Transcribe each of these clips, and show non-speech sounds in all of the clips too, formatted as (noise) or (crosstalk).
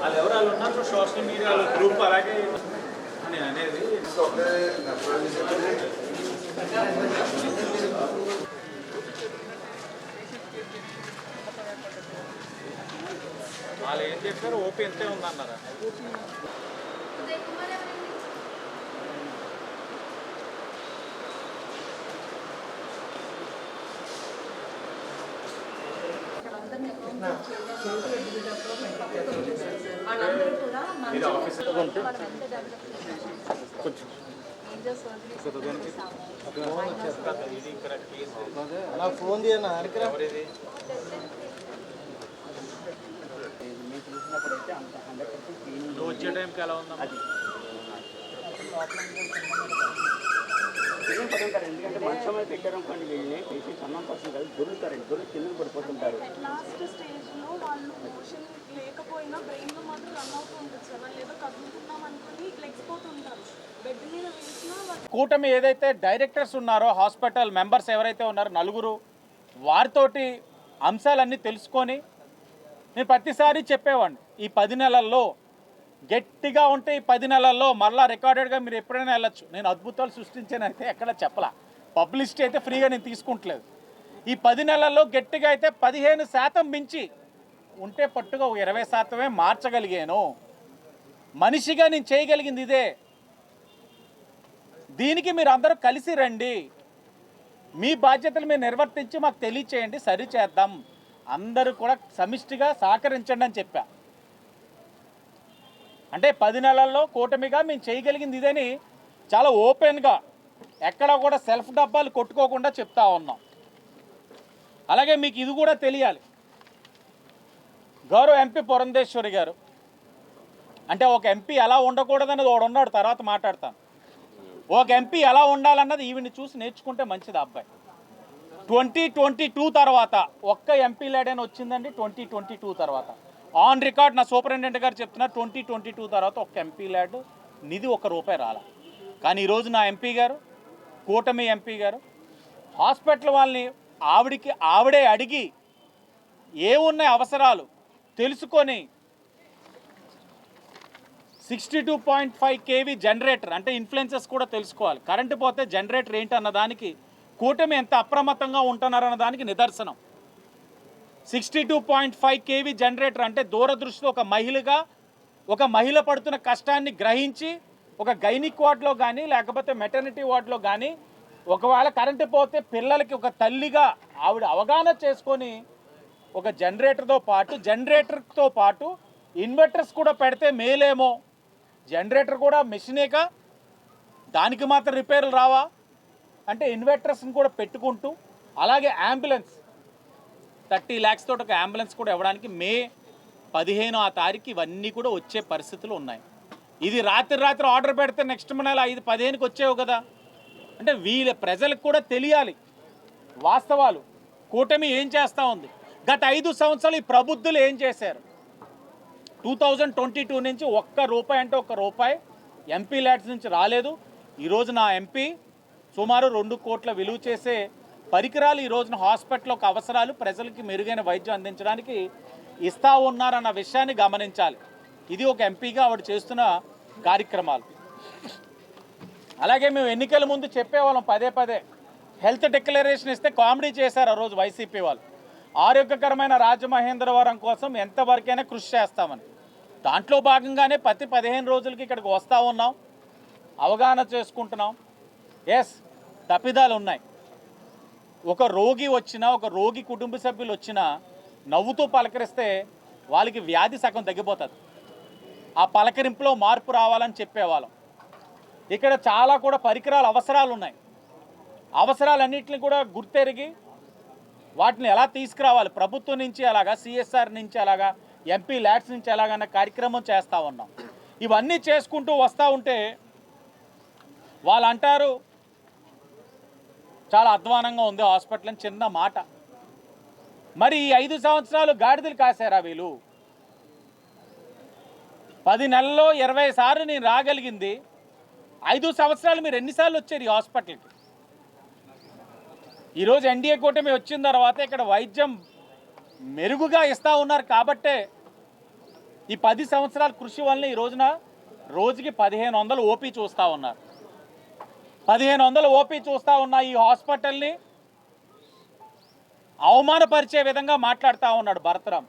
వాళ్ళు ఎవరు వాళ్ళు ఉన్నారు సోషల్ మీడియాలో గ్రూప్ అలాగే అని అనేది వాళ్ళు ఏం చెప్పారు ఓపీ ఎంతే ఉందన్నారా వాళ్ళందరూ కూడా ఇది ఆఫీస్ మనం ఎంత డెవలప్ ఇది ఇక్కడ కేసు నాకు ఫోన్ తీయనా అడిగిరా వచ్చే టైంకి ఎలా ఉందా ఏం పడుతుంటారు ఎందుకంటే మంచం మీద పెట్టారనుకోండి వీళ్ళని పర్సన్ కాదు దొరుకుతారండి దొరికి కిందకి పడిపోతుంటారు. లాస్ట్ స్టేజ్లో వాళ్ళు మోషన్ లేకపోయినా బ్రెయిన్లో మాత్రం రన్ అవుతూ ఉంటుంది సార్. వాళ్ళు ఏదో కదులుతున్నాం అనుకుని లెగ్సిపోతుంటారు. బెడ్ మీద వేసినా వాళ్ళు కూటమి ఏదైతే డైరెక్టర్స్ ఉన్నారో హాస్పిటల్ మెంబర్స్ ఎవరైతే ఉన్నారో నలుగురు వారితోటి అంశాలన్నీ తెలుసుకొని నేను ప్రతిసారి చెప్పేవాడిని. ఈ పది నెలల్లో గట్టిగా ఉంటే ఈ పది నెలల్లో మరలా రికార్డెడ్గా మీరు ఎప్పుడైనా వెళ్ళచ్చు. నేను అద్భుతాలు సృష్టించానైతే ఎక్కడ చెప్పలా. పబ్లిసిటీ అయితే ఫ్రీగా నేను తీసుకుంటలేదు. ఈ పది నెలల్లో గట్టిగా అయితే పదిహేను శాతం మించి ఉంటే పట్టుగా ఇరవై శాతమే మార్చగలిగాను. మనిషిగా నేను చేయగలిగింది ఇదే. దీనికి మీరు అందరూ కలిసి రండి. మీ బాధ్యతలు మీరు నిర్వర్తించి మాకు తెలియచేయండి. సరిచేద్దాం అందరూ కూడా సమిష్టిగా సహకరించండి అని చెప్పాను అంటే పది నెలల్లో కూటమిగా మేము చేయగలిగింది ఇదని చాలా ఓపెన్గా ఎక్కడ కూడా సెల్ఫ్ డబ్బాలు కొట్టుకోకుండా చెప్తా ఉన్నాం. అలాగే మీకు ఇది కూడా తెలియాలి. గౌరవ ఎంపీ పురంధేశ్వరి గారు అంటే ఒక ఎంపీ ఎలా ఉండకూడదన్నది ఒకడు ఉన్నాడు తర్వాత మాట్లాడతాను. ఒక ఎంపీ ఎలా ఉండాలన్నది ఈవిని చూసి నేర్చుకుంటే మంచిది అబ్బాయి. ట్వంటీ ట్వంటీ టూ తర్వాత ఒక్క ఎంపీ లేడని వచ్చిందండి ట్వంటీ ట్వంటీ టూ తర్వాత. ఆన్ రికార్డ్ నా సూపరింటెండెంట్ గారు చెప్తున్నా ట్వంటీ ట్వంటీ టూ తర్వాత ఒక ఎంపీ ల్యాడ్ నిధి ఒక రూపాయి రాలా. కానీ ఈరోజు నా ఎంపీ గారు కూటమి ఎంపీ గారు హాస్పిటల్ వాళ్ళని ఆవిడికి ఆవిడే అడిగి ఏమున్నాయి అవసరాలు తెలుసుకొని sixty two point five KV generator అంటే ఇన్ఫ్లుయెన్సెస్ కూడా తెలుసుకోవాలి. కరెంటు పోతే జనరేటర్ ఏంటి దానికి కూటమి ఎంత అప్రమత్తంగా ఉంటున్నారన్న దానికి నిదర్శనం. Sixty two point five KV generator అంటే దూరదృష్టితో ఒక మహిళగా ఒక మహిళ పడుతున్న కష్టాన్ని గ్రహించి ఒక గైనిక్ వార్డ్లో కానీ లేకపోతే మెటర్నిటీ వార్డ్లో కానీ ఒకవేళ కరెంటు పోతే పిల్లలకి ఒక తల్లిగా ఆవిడ అవగాహన చేసుకొని ఒక జనరేటర్తో పాటు జనరేటర్తో పాటు ఇన్వర్టర్స్ కూడా పెడితే మేలేమో. జనరేటర్ కూడా మెషినేగా దానికి మాత్రం రిపేర్లు రావా? అంటే ఇన్వర్టర్స్ని కూడా పెట్టుకుంటూ అలాగే అంబులెన్స్. థర్టీ ల్యాక్స్ తోటి ఒక అంబులెన్స్ కూడా ఇవ్వడానికి మే పదిహేను ఆ తారీఖు ఇవన్నీ కూడా వచ్చే పరిస్థితులు ఉన్నాయి. ఇది రాత్రి రాత్రి ఆర్డర్ పెడితే నెక్స్ట్ నెల ఐదు పదిహేనుకి వచ్చేవి కదా. అంటే వీళ్ళ ప్రజలకు కూడా తెలియాలి. వాస్తవాలు. కూటమి ఏం చేస్తూ ఉంది? గత ఐదు సంవత్సరాలు ఈ ప్రబుద్ధులు ఏం చేశారు? టూ థౌజండ్ ట్వంటీ టూ నుంచి ఒక్క రూపాయి అంటే ఒక్క రూపాయి ఎంపీ ల్యాడ్స్ నుంచి రాలేదు. ఈరోజు నా ఎంపీ సుమారు రెండు కోట్ల విలువ చేసే పరికరాలు ఈ రోజున హాస్పిటల్ ఒక అవసరాలు ప్రజలకి మెరుగైన వైద్యం అందించడానికి ఇస్తా ఉన్నారన్న విషయాన్ని గమనించాలి. ఇది ఒక ఎంపీగా ఆవిడ చేస్తున్న కార్యక్రమాలు. అలాగే మేము ఎన్నికల ముందు చెప్పేవాళ్ళం పదే పదే. హెల్త్ డిక్లరేషన్ ఇస్తే కామెడీ చేశారు ఆ రోజు వైసీపీ వాళ్ళు. ఆరోగ్యకరమైన రాజమహేంద్రవరం కోసం ఎంతవరకైనా కృషి చేస్తామని. దాంట్లో భాగంగానే ప్రతి పదిహేను రోజులకి ఇక్కడికి వస్తూ ఉన్నాం. అవగాహన చేసుకుంటున్నాం. ఎస్ తప్పిదాలు ఉన్నాయి. ఒక రోగి వచ్చినా ఒక రోగి కుటుంబ సభ్యులు వచ్చినా నవ్వుతూ పలకరిస్తే వాళ్ళకి వ్యాధి సగం తగ్గిపోతుంది. ఆ పలకరింపులో మార్పు రావాలని చెప్పేవాళ్ళం. ఇక్కడ చాలా కూడా పరికరాలు అవసరాలు ఉన్నాయి. అవసరాలన్నింటిని కూడా గుర్తెరిగి వాటిని ఎలా తీసుకురావాలి? ప్రభుత్వం నుంచి అలాగా సిఎస్ఆర్ నుంచి అలాగా ఎంపీ ల్యాడ్స్ నుంచి ఎలాగైనా కార్యక్రమం చేస్తూ ఉన్నాం. ఇవన్నీ చేసుకుంటూ వస్తూ ఉంటే వాళ్ళు అంటారు చాలా అధ్వానంగా ఉంది హాస్పిటల్ అని చిన్న మాట. మరి ఈ ఐదు సంవత్సరాలు గాడిదలు కాశారా వీళ్ళు? పది నెలల్లో ఇరవై సార్లు నేను రాగలిగింది. ఐదు సంవత్సరాలు మీరు ఎన్నిసార్లు వచ్చారు ఈ హాస్పిటల్కి? ఈరోజు ఎన్డీఏ కూటమి వచ్చిన తర్వాత ఇక్కడ వైద్యం మెరుగుగా ఇస్తూ ఉన్నారు కాబట్టే ఈ పది సంవత్సరాల కృషి వల్ల ఈ రోజున రోజుకి పదిహేను వందలు ఓపీ చూస్తూ ఉన్నారు. పదిహేను వందలు ఓపీ చూస్తూ ఉన్న ఈ హాస్పిటల్ని అవమానపరిచే విధంగా మాట్లాడుతూ ఉన్నాడు భరతరామ్.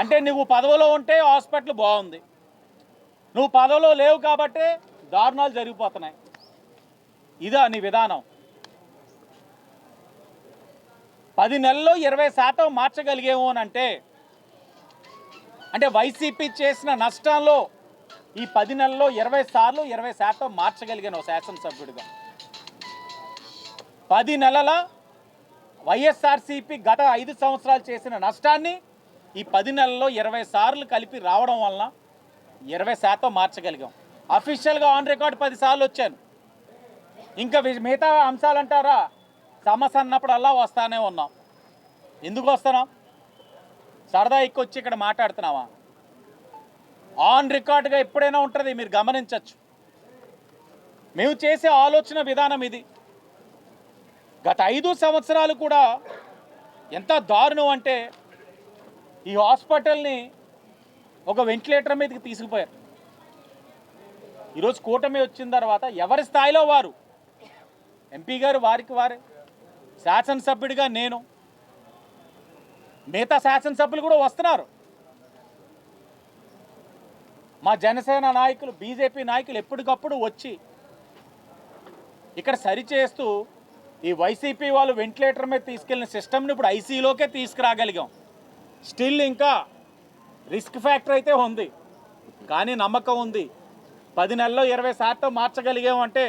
అంటే నువ్వు పదవిలో ఉంటే హాస్పిటల్ బాగుంది. నువ్వు పదవిలో లేవు కాబట్టే దారుణాలు జరిగిపోతున్నాయి. ఇదా నీ విధానం. పది నెలల్లో ఇరవై శాతం మార్చగలిగేమో అని అంటే అంటే వైసీపీ చేసిన నష్టంలో ఈ పది నెలల్లో ఇరవై సార్లు ఇరవై శాతం మార్చగలిగాను ఓ శాసనసభ్యుడిగా. పది నెలల వైఎస్ఆర్సీపీ గత ఐదు సంవత్సరాలు చేసిన నష్టాన్ని ఈ పది నెలల్లో ఇరవై సార్లు కలిపి రావడం వలన ఇరవై శాతం మార్చగలిగాం. అఫీషియల్గా ఆన్ రికార్డ్ పది సార్లు వచ్చాను. ఇంకా మిగతా అంశాలు అంటారా? సమస్య అన్నప్పుడల్లా వస్తానే ఉన్నాం. ఎందుకు వస్తున్నాం? సరదా ఎక్కువ వచ్చి ఇక్కడ మాట్లాడుతున్నావా? ఆన్ రికార్డ్గా ఎప్పుడైనా ఉంటుంది మీరు గమనించవచ్చు మేము చేసే ఆలోచన విధానం ఇది. గత ఐదు సంవత్సరాలు కూడా ఎంత దారుణం అంటే ఈ హాస్పిటల్ని ఒక వెంటిలేటర్ మీదకి తీసుకుపోయారు. ఈరోజు కూటమి వచ్చిన తర్వాత ఎవరి స్థాయిలో వారు? ఎంపీ గారు వారికి వారే. శాసనసభ్యుడిగా నేను. మిగతా శాసనసభ్యులు కూడా వస్తున్నారు. మా జనసేన నాయకులు బీజేపీ నాయకులు ఎప్పటికప్పుడు వచ్చి ఇక్కడ సరిచేస్తూ ఈ వైసీపీ వాళ్ళు వెంటిలేటర్ మీద తీసుకెళ్ళిన సిస్టమ్ని ఇప్పుడు ఐసీలోకే తీసుకురాగలిగాం. స్టిల్ ఇంకా రిస్క్ ఫ్యాక్టర్ అయితే ఉంది. కానీ నమ్మకం ఉంది. పది నెలల్లో ఇరవై శాతం మార్చగలిగామంటే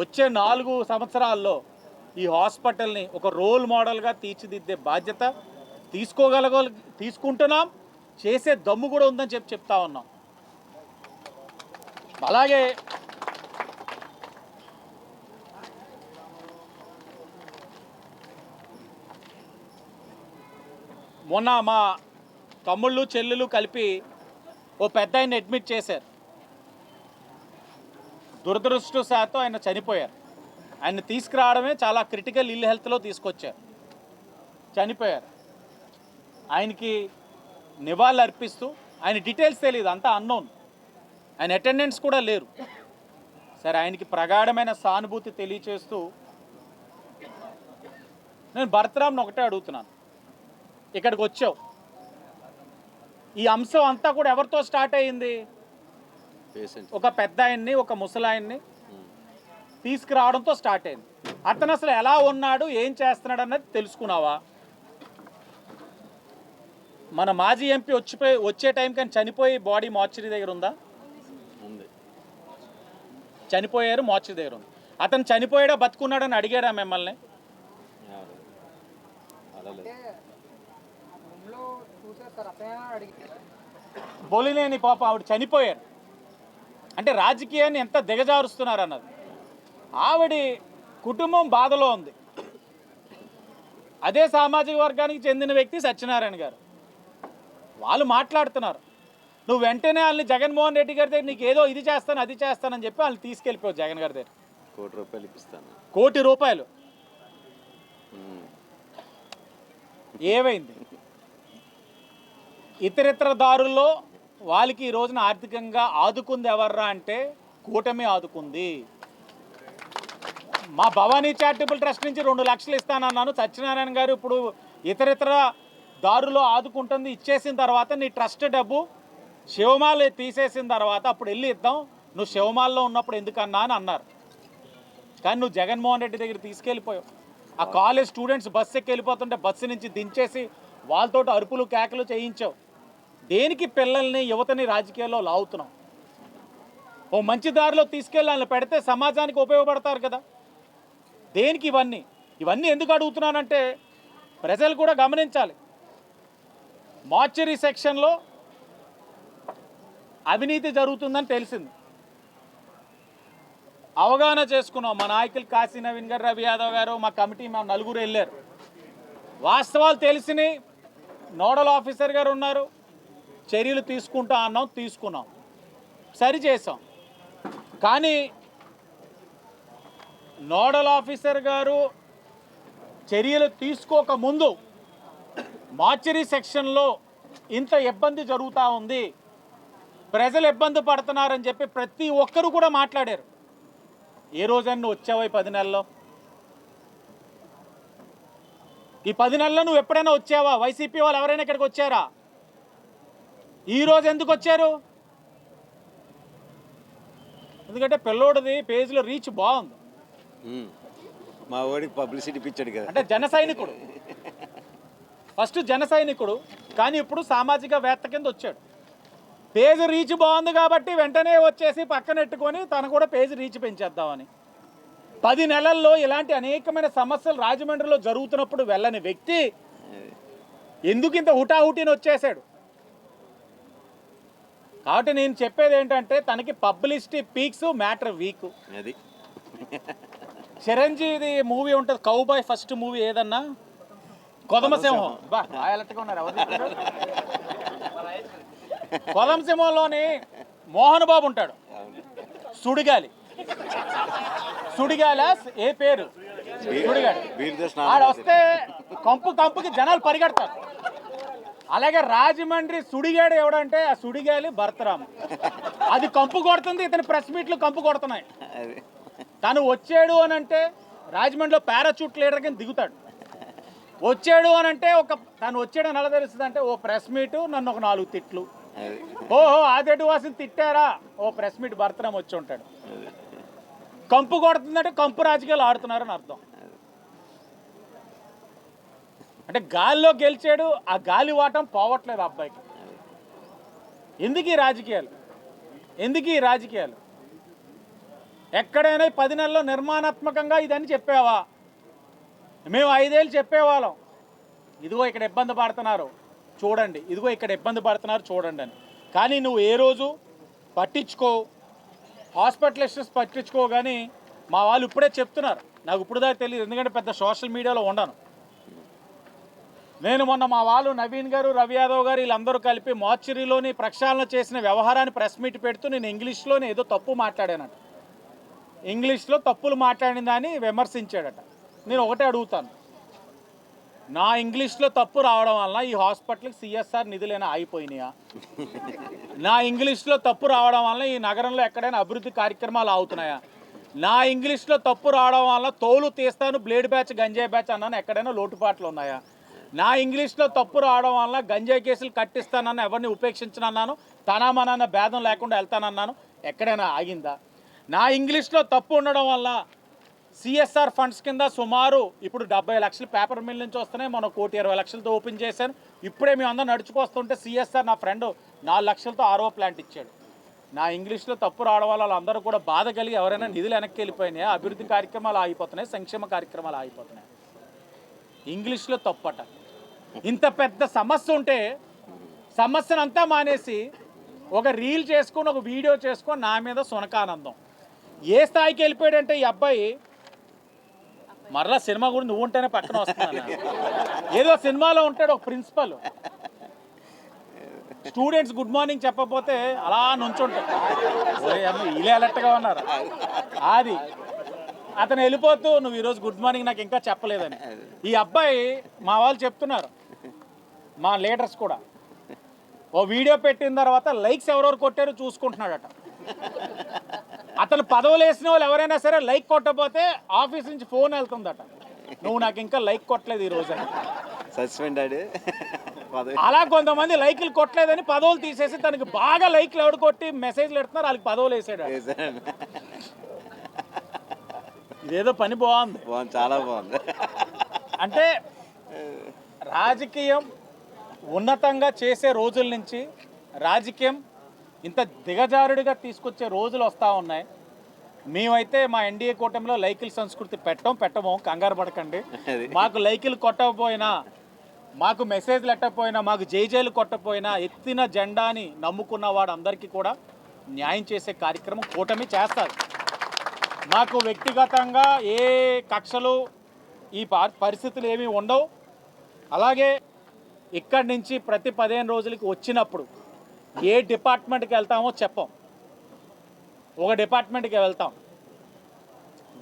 వచ్చే నాలుగు సంవత్సరాల్లో ఈ హాస్పిటల్ని ఒక రోల్ మోడల్గా తీర్చిదిద్దే బాధ్యత తీసుకోగలగ తీసుకుంటున్నాం. చేసే దమ్ము కూడా ఉందని చెప్పి చెప్తా ఉన్నాం. అలాగే. మొన్న మా తమ్ముళ్ళు చెల్లెలు కలిపి ఓ పెద్ద ఆయన అడ్మిట్ చేశారు. దురదృష్టశాతం ఆయన చనిపోయారు. ఆయన తీసుకురావడమే చాలా క్రిటికల్ ఇల్ హెల్త్లో తీసుకొచ్చారు. చనిపోయారు. ఆయనకి నివాళులు అర్పిస్తూ ఆయన డీటెయిల్స్ తెలియదు అంతా అన్నోన్. ఆయన అటెండెన్స్ కూడా లేరు. సరే ఆయనకి ప్రగాఢమైన సానుభూతి తెలియచేస్తూ నేను భరతరామ్ని ఒకటే అడుగుతున్నాను. ఇక్కడికి వచ్చావు. ఈ అంశం అంతా కూడా ఎవరితో స్టార్ట్ అయ్యింది? ఒక పెద్ద ఆయన్ని ఒక ముసలాయన్ని తీసుకురావడంతో స్టార్ట్ అయింది అతను అసలు ఎలా ఉన్నాడు ఏం చేస్తున్నాడు అన్నది తెలుసుకున్నావా? మన మాజీ ఎంపీ వచ్చిపోయి వచ్చే టైం కానీ చనిపోయి బాడీ మార్చరీ దగ్గర ఉంది? చనిపోయారు మార్చరీ దగ్గర ఉంది. అతను చనిపోయాడా బతుకున్నాడని అడిగాడా మిమ్మల్ని? బొలినేని పాపం ఆవిడ చనిపోయారు. అంటే రాజకీయాన్ని ఎంత దిగజారుస్తున్నారు అన్నది. ఆవిడ కుటుంబం బాధలో ఉంది. అదే సామాజిక వర్గానికి చెందిన వ్యక్తి సత్యనారాయణ గారు. వాళ్ళు మాట్లాడుతున్నారు. నువ్వు వెంటనే వాళ్ళని జగన్మోహన్ రెడ్డి గారి దగ్గర నీకు ఏదో ఇది చేస్తాను అది చేస్తానని చెప్పి వాళ్ళని తీసుకెళ్ళిపోయావు జగన్ గారి దగ్గర. కోటి రూపాయలు ఇప్పిస్తాను. కోటి రూపాయలు. ఏమైంది? ఇతరితర దారుల్లో వాళ్ళకి ఈ రోజున ఆర్థికంగా ఆదుకుంది ఎవర్రా అంటే కూటమి ఆదుకుంది. మా భవానీ చారిటబుల్ ట్రస్ట్ నుంచి రెండు లక్షలు ఇస్తానన్నాను. సత్యనారాయణ గారు ఇప్పుడు ఇతరితర దారుల్లో ఆదుకుంటుంది ఇచ్చేసిన తర్వాత నీ ట్రస్ట్ డబ్బు శివమాల తీసేసిన తర్వాత అప్పుడు వెళ్ళి ఇద్దాం. నువ్వు శివమాల్లో ఉన్నప్పుడు ఎందుకన్నా అని అన్నారు. కానీ నువ్వు జగన్మోహన్ రెడ్డి దగ్గర తీసుకెళ్ళిపోయావు. ఆ కాలేజ్ స్టూడెంట్స్ బస్సు ఎక్కి వెళ్ళిపోతుంటే బస్సు నుంచి దించేసి వాళ్ళతో అరుపులు కేకలు చేయించావు. దేనికి పిల్లల్ని యువతని రాజకీయాల్లో లాగుతున్నావు ఓ మంచి దారిలో తీసుకెళ్ళి వాళ్ళని పెడితే సమాజానికి ఉపయోగపడతారు కదా. దేనికి ఇవన్నీ? ఇవన్నీ ఎందుకు అడుగుతున్నానంటే ప్రజలు కూడా గమనించాలి. మార్చరీ సెక్షన్లో అవినీతి జరుగుతుందని తెలిసింది. అవగాహన చేసుకున్నాం. మా నాయకులు కాశీ నవీన్ గారు రవి యాదవ్ గారు మా కమిటీ మా నలుగురు వెళ్ళారు. వాస్తవాలు తెలిసిని నోడల్ ఆఫీసర్ గారు ఉన్నారు. చర్యలు తీసుకుంటా అన్నాం తీసుకున్నాం. సరి చేసాం కానీ నోడల్ ఆఫీసర్ గారు చర్యలు తీసుకోకముందు మార్చరీ సెక్షన్లో ఇంత ఇబ్బంది జరుగుతూ ఉంది. ప్రజలు ఇబ్బంది పడుతున్నారని చెప్పి ప్రతి ఒక్కరు కూడా మాట్లాడారు. ఏ రోజైనా నువ్వు వచ్చావా ఈ పది నెలల్లో ఈ పది నెలల్లో నువ్వు ఎప్పుడైనా వచ్చావా? వైసీపీ వాళ్ళు ఎవరైనా ఇక్కడికి వచ్చారా? ఈ రోజు ఎందుకు వచ్చారు? ఎందుకంటే పిల్లోడిది పేజీలో రీచ్ బాగుంది. మా వాడికి పబ్లిసిటీ పిచ్చాడు కదా. అంటే జన సైనికుడు. (laughs) ఫస్ట్ జన సైనికుడు. కానీ ఇప్పుడు సామాజిక వేత్త కింద వచ్చాడు. పేజ్ రీచ్ బాగుంది కాబట్టి వెంటనే వచ్చేసి పక్కనెట్టుకొని తను కూడా పేజ్ రీచ్ పెంచేద్దామని. పది నెలల్లో ఇలాంటి అనేకమైన సమస్యలు రాజమండ్రిలో జరుగుతున్నప్పుడు వెళ్ళని వ్యక్తి ఎందుకు ఇంత హుటాహుటిని వచ్చేసాడు కాబట్టి నేను చెప్పేది ఏంటంటే తనకి పబ్లిసిటీ పీక్స్ మ్యాటర్ వీక్. అది. చిరంజీవి మూవీ ఉంటుంది కౌబాయ్ ఫస్ట్ మూవీ ఏదన్నా? కొదమసింహం బా రాయలట్టుగా ఉన్నారు. (laughs) కొదమసింహంలోని మోహన్ బాబు ఉంటాడు. సుడిగాలి. సుడిగాల? ఏ పేరు? ఆడ వస్తే కంపు కంపుకి జనాలు పరిగెడతారు. అలాగే రాజమండ్రి సుడిగాడు ఎవడంటే ఆ సుడిగాలి భరతరామ్. అది కంపు కొడుతుంది ఇతని ప్రెస్ మీట్లు కంపు కొడుతున్నాయి. తను వచ్చాడు అని అంటే రాజమండ్రిలో పారాచూట్ లీడర్ కింద దిగుతాడు. వచ్చాడు అని అంటే ఒక తను వచ్చాడని ఎలా తెలుస్తుంది అంటే ఓ ప్రెస్ మీటు నన్ను ఒక నాలుగు తిట్లు. ఓహో ఆదేటి వాసిని తిట్టారా? ఓ ప్రెస్ మీట్ భర్తనం వచ్చి ఉంటాడు. కంపు కొడుతుందంటే కంపు రాజకీయాలు ఆడుతున్నారని అర్థం. అంటే గాలిలో గెలిచాడు ఆ గాలి వాటం పోవట్లేదు అబ్బాయికి. ఎందుకు ఈ రాజకీయాలు? ఎందుకు ఈ రాజకీయాలు? ఎక్కడైనా పది నెలల్లో నిర్మాణాత్మకంగా ఇదని చెప్పావా? మేము ఐదేళ్ళు చెప్పేవాళ్ళం. ఇదిగో ఇక్కడ ఇబ్బంది పడుతున్నారు. చూడండి. ఇదిగో ఇక్కడ ఇబ్బంది పడుతున్నారు చూడండి అని. కానీ నువ్వు ఏ రోజు పట్టించుకో హాస్పిటలిస్ట్స్ పట్టించుకో కానీ మా వాళ్ళు ఇప్పుడే చెప్తున్నారు. నాకు ఇప్పుడు దాకా తెలియదు ఎందుకంటే పెద్ద సోషల్ మీడియాలో ఉండను. నేను మొన్న మా వాళ్ళు నవీన్ గారు రవి యాదవ్ గారు వీళ్ళందరూ కలిపి మార్చరీలోని ప్రక్షాళన చేసిన వ్యవహారాన్ని ప్రెస్ మీట్ పెడుతూ నేను ఇంగ్లీష్లోనే ఏదో తప్పు మాట్లాడానట. ఇంగ్లీష్లో తప్పులు మాట్లాడిందని దాన్ని విమర్శించాడట. నేను ఒకటే అడుగుతాను. నా ఇంగ్లీష్లో తప్పు రావడం వలన ఈ హాస్పిటల్కి సిఎస్ఆర్ నిధులైనా ఆగిపోయినాయా (laughs) నా ఇంగ్లీష్లో తప్పు రావడం వలన ఈ నగరంలో ఎక్కడైనా అభివృద్ధి కార్యక్రమాలు అవుతున్నాయా? నా ఇంగ్లీష్లో తప్పు రావడం వలన తోలు తీస్తాను బ్లేడ్ బ్యాచ్ గంజాయి బ్యాచ్ అన్నాను ఎక్కడైనా లోటుపాట్లు ఉన్నాయా? నా ఇంగ్లీష్లో తప్పు రావడం వలన గంజాయి కేసులు కట్టిస్తానన్న ఎవరిని ఉపేక్షించనన్నాను? తనామనన్న భేదం లేకుండా వెళ్తానన్నాను? ఎక్కడైనా ఆగిందా? నా ఇంగ్లీష్లో తప్పు ఉండడం వల్ల సిఎస్ఆర్ ఫండ్స్ కింద సుమారు ఇప్పుడు డెబ్బై లక్షలు పేపర్ మిల్ నుంచి వస్తున్నాయి. మనం కోటి ఇరవై లక్షలతో ఓపెన్ చేశాను ఇప్పుడే మేము అందరం నడుచుకొస్తుంటే సిఎస్ఆర్ నా ఫ్రెండ్ నాలుగు లక్షలతో ఆరో ప్లాంట్ ఇచ్చాడు. నా ఇంగ్లీష్లో తప్పు రావడం వల్ల వాళ్ళందరూ కూడా బాధ కలిగి ఎవరైనా నిధులు వెనక్కి వెళ్ళిపోయినాయి? అభివృద్ధి కార్యక్రమాలు ఆగిపోతున్నాయి. సంక్షేమ కార్యక్రమాలు ఆగిపోతున్నాయి. ఇంగ్లీష్లో తప్పట. ఇంత పెద్ద సమస్య ఉంటే సమస్యనంతా మానేసి ఒక రీల్ చేసుకొని ఒక వీడియో చేసుకొని నా మీద సునకానందం. ఏ స్థాయికి వెళ్ళిపోయాడంటే ఈ అబ్బాయి మరలా సినిమా కూడా నువ్వు ఉంటేనే పక్కన వస్తున్నా ఏదో సినిమాలో ఉంటాడు ఒక ప్రిన్సిపల్. స్టూడెంట్స్ గుడ్ మార్నింగ్ చెప్పకపోతే అలా నుంచుంటాడు. ఒరే అలర్ట్గా ఉన్నారు. అది అతను వెళ్ళిపోతూ నువ్వు ఈరోజు గుడ్ మార్నింగ్ నాకు ఇంకా చెప్పలేదని. ఈ అబ్బాయి మా వాళ్ళు చెప్తున్నారు మా లీడర్స్ కూడా. ఓ వీడియో పెట్టిన తర్వాత లైక్స్ ఎవరెవరు కొట్టారో చూసుకుంటున్నాడట. అతను పదవులు వేసిన వాళ్ళు ఎవరైనా సరే లైక్ కొట్టకపోతే ఆఫీస్ నుంచి ఫోన్ వెళ్తుందట. నువ్వు నాకు ఇంకా లైక్ కొట్టలేదు ఈ రోజు సస్పెండ్ అలా కొంతమంది లైక్లు కొట్టలేదని పదవులు తీసేసి తనకి బాగా లైక్లు ఎవడు కొట్టి మెసేజ్లు పెడుతున్నారు వాళ్ళకి పదవులు వేసాడు వేసాడు. ఇదేదో పని బాగుంది. బాగుంది చాలా బాగుంది. అంటే రాజకీయం ఉన్నతంగా చేసే రోజుల నుంచి రాజకీయం ఇంత దిగజారుడిగా తీసుకొచ్చే రోజులు వస్తూ ఉన్నాయి. మేమైతే మా ఎన్డీఏ కూటమిలో లైకిల్ సంస్కృతి పెట్టం పెట్టము కంగారు పడకండి. మాకు లైకిల్ కొట్టకపోయినా మాకు మెసేజ్లు ఎట్టకపోయినా మాకు జైజైలు కొట్టకపోయినా ఎత్తిన జెండాని నమ్ముకున్న వాడందరికీ కూడా న్యాయం చేసే కార్యక్రమం కూటమి చేస్తారు. మాకు వ్యక్తిగతంగా ఏ కక్షలు ఈ పరిస్థితులు ఏమీ ఉండవు. అలాగే ఇక్కడి నుంచి ప్రతి పదిహేను రోజులకి వచ్చినప్పుడు ఏ డిపార్ట్మెంట్కి వెళ్తామో చెప్పం. ఒక డిపార్ట్మెంట్కి వెళ్తాం.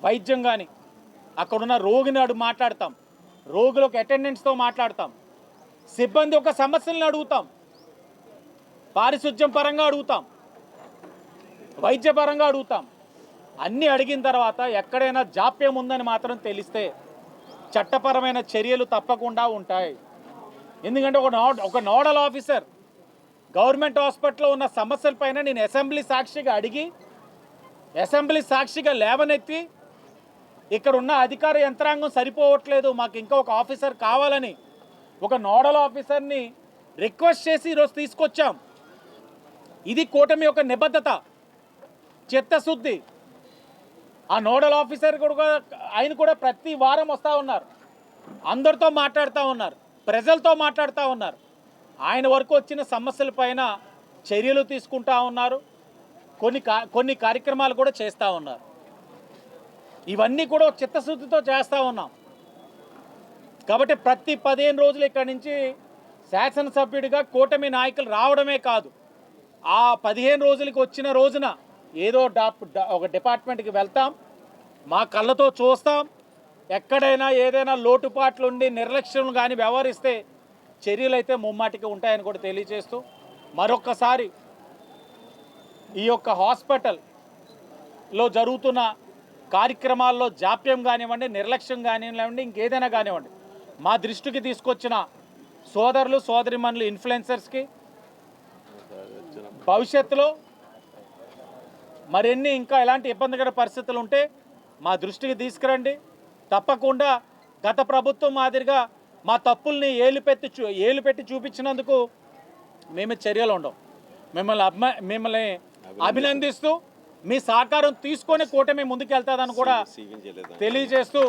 వైద్యం కానీ అక్కడున్న రోగిని అడు మాట్లాడతాం. రోగులకు అటెండెన్స్తో మాట్లాడతాం. సిబ్బంది ఒక సమస్యలను అడుగుతాం. పారిశుధ్యం పరంగా అడుగుతాం. వైద్యపరంగా అడుగుతాం. అన్నీ అడిగిన తర్వాత ఎక్కడైనా జాప్యం ఉందని మాత్రం తెలిస్తే చట్టపరమైన చర్యలు తప్పకుండా ఉంటాయి. ఎందుకంటే ఒక నోడ్ ఒక నోడల్ ఆఫీసర్ గవర్నమెంట్ హాస్పిటల్లో ఉన్న సమస్యలపైన నేను అసెంబ్లీ సాక్షిగా అడిగి అసెంబ్లీ సాక్షిగా లేవనెత్తి ఇక్కడ ఉన్న అధికార యంత్రాంగం సరిపోవట్లేదు మాకు ఇంకా ఒక ఆఫీసర్ కావాలని ఒక నోడల్ ఆఫీసర్ని రిక్వెస్ట్ చేసి ఈరోజు తీసుకొచ్చాం. ఇది కూటమి యొక్క నిబద్ధత చిత్తశుద్ధి. ఆ నోడల్ ఆఫీసర్ కూడా ఆయన కూడా ప్రతి వారం వస్తూ ఉన్నారు. అందరితో మాట్లాడుతూ ఉన్నారు. ప్రజలతో మాట్లాడుతూ ఉన్నారు. ఆయన వరకు వచ్చిన సమస్యల పైన చర్యలు తీసుకుంటా ఉన్నారు. కొన్ని కా కొన్ని కార్యక్రమాలు కూడా చేస్తూ ఉన్నారు. ఇవన్నీ కూడా చిత్తశుద్ధితో చేస్తూ ఉన్నాం. కాబట్టి ప్రతి పదిహేను రోజులు ఇక్కడి నుంచి శాసనసభ్యుడిగా కూటమి నాయకులు రావడమే కాదు. ఆ పదిహేను రోజులకి వచ్చిన రోజున ఏదో డా- ఒక డిపార్ట్మెంట్కి వెళ్తాం. మా కళ్ళతో చూస్తాం. ఎక్కడైనా ఏదైనా లోటుపాట్లు ఉండి నిర్లక్ష్యం కానీ వ్యవహరిస్తే చర్యలు అయితే ముమ్మాటికి ఉంటాయని కూడా తెలియజేస్తూ మరొక్కసారి ఈ యొక్క హాస్పిటల్లో జరుగుతున్న కార్యక్రమాల్లో జాప్యం కానివ్వండి నిర్లక్ష్యం కానివ్వండి ఇంకేదైనా కానివ్వండి మా దృష్టికి తీసుకొచ్చిన సోదరులు సోదరిమణులు ఇన్ఫ్లుయెన్సర్స్కి భవిష్యత్తులో మరిన్ని ఇంకా ఎలాంటి ఇబ్బందికర పరిస్థితులు ఉంటే మా దృష్టికి తీసుకురండి. తప్పకుండా గత ప్రభుత్వం మాదిరిగా మా తప్పుల్ని ఏలు పెట్టి చూ ఏలు పెట్టి చూపించినందుకు మేము చర్యలు ఉండవు మిమ్మల్ని అభిమా మిమ్మల్ని అభినందిస్తూ మీ సహకారం తీసుకొని కూటమి ముందుకెళ్తాదని కూడా తెలియజేస్తూ